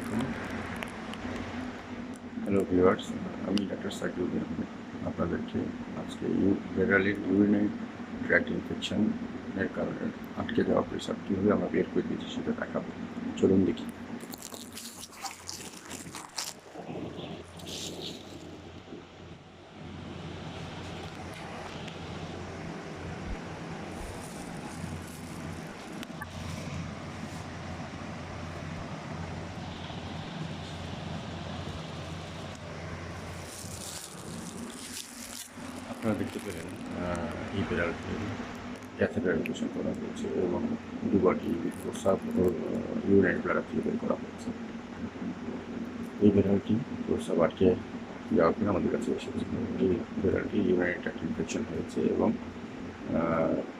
वालेकुम। Hello viewers हमें doctor सकिबी अपन के आज के जेरल यूरिन ट्रैक्ट इनफेक्शन कारण अटके जावा प्रेसर क्यों हमें बेर कर दीजिए देखा। चलो देखिए। আপনারা দেখতে পেলেন এই বিড়ালকে ক্যাথেটার ইনফেকশন করা হয়েছে এবং দুবারটি প্রস্রাব ও করা হয়েছে। এই বিড়ালটি প্রস্রাব আটকে যাওয়ার পরে আমাদের কাছে এসেছে। এই বিড়ালটি ইউরিনারি ট্র্যাক্ট হয়েছে এবং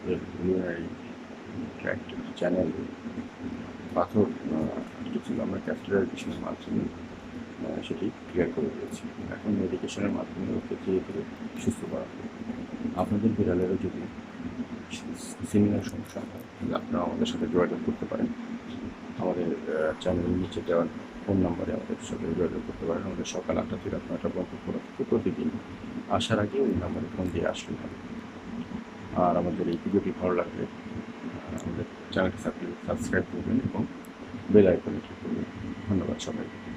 ইউরিনারি ট্র্যাক্ট চ্যানেল পাথর ছিল। আমরা ক্যাথেটার ইনফেকশনের মাধ্যমে সেটি ক্লিয়ার করে দিয়েছি। এখন মেডিকেশনের মাধ্যমে ওকে ধীরে ধীরে সুস্থ করা হবে আপনাদের বিড়ালেরও যদি সিমিলার সমস্যা হয়, তাহলে আপনারা আমাদের সাথে যোগাযোগ করতে পারেন। আমাদের চ্যানেলের নিচে দেওয়ার ফোন নম্বরে আমাদের সাথে যোগাযোগ করতে পারেন। আমাদের সকাল আটটা থেকে রাত নয়টা পর্যন্ত খোলা থাকে প্রতিদিন। আসার আগে ওই নাম্বারে ফোন দিয়ে আসলে হবে। আর আমাদের এই ভিডিওটি ভালো লাগলে আমাদের চ্যানেলটি সাবস্ক্রাইব করবেন এবং বেল আইকনে ক্লিক করবেন। ধন্যবাদ সবাইকে।